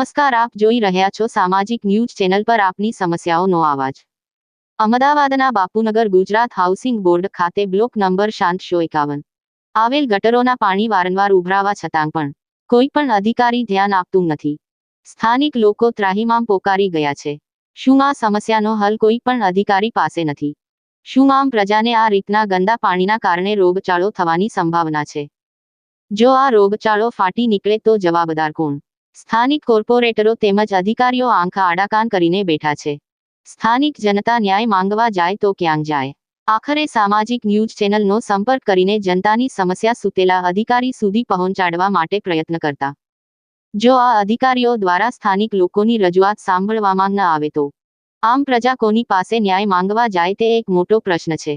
નમસ્કાર, આપ જોઈ રહ્યા છો સામાજિક ન્યૂઝ ચેનલ પર આપની સમસ્યાઓનો અવાજ અમદાવાદના બાપુનગર ગુજરાત હાઉસિંગ બોર્ડ ખાતે બ્લોક નંબર શાંત શો એકાવન. આવેલ ગટરોના પાણી વારંવાર ઉભરાવા છતાં પણ કોઈ પણ અધિકારી ધ્યાન આપતું નથી. સ્થાનિક લોકો ત્રાહિમામ પોકારી ગયા છે. શું આ સમસ્યાનો હલ કોઈ પણ અધિકારી પાસે નથી? શું આમ પ્રજાને આ રીતના ગંદા પાણીના કારણે રોગચાળો થવાની સંભાવના છે? જો આ રોગચાળો ફાટી નીકળે તો જવાબદાર કોણ? સ્થાનિક કોર્પોરેટરો તેમજ અધિકારીઓ આંખ આડાકાન કરીને બેઠા છે. સ્થાનિક જનતા ન્યાય માંગવા જાય તો ક્યાં જાય? આખરે સામાજિક ન્યૂઝ ચેનલનો સંપર્ક કરીને જનતાની સમસ્યા સૂતેલા અધિકારી સુધી પહોંચાડવા માટે પ્રયત્ન કરતા. જો આ અધિકારીઓ દ્વારા સ્થાનિક લોકોની રજૂઆત સાંભળવામાં ન આવે તો? આમ પ્રજા કોની પાસે ન્યાય માંગવા જાય તે એક મોટો પ્રશ્ન છે.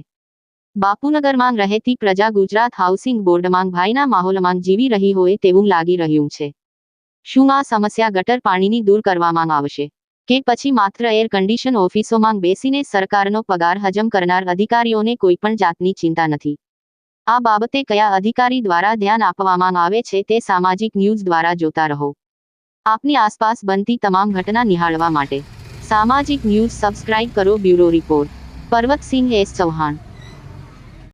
બાપુનગરમાં રહેતી પ્રજા ગુજરાત હાઉસિંગ બોર્ડમાં ભાઈના માહોલમાં જીવી રહી હોય તેવું લાગી રહ્યું છે. શું આ સમસ્યા ગટર પાણીની દૂર કરવામાં આવશે? કે પછી માત્ર એર કન્ડિશન ઓફિસોમાં બેસીને સરકારનો પગાર હજમ કરનાર અધિકારીઓને કોઈ પણ જાતની ચિંતા નથી. આ બાબતે કયા અધિકારી દ્વારા ધ્યાન આપવામાં આવે છે તે સામાજિક ન્યૂઝ દ્વારા જોતા રહો. આપની આસપાસ બનતી તમામ ઘટના નિહાળવા માટે સામાજિક ન્યૂઝ સબસ્ક્રાઇબ કરો bureau report. Parvatsinh S Chauhan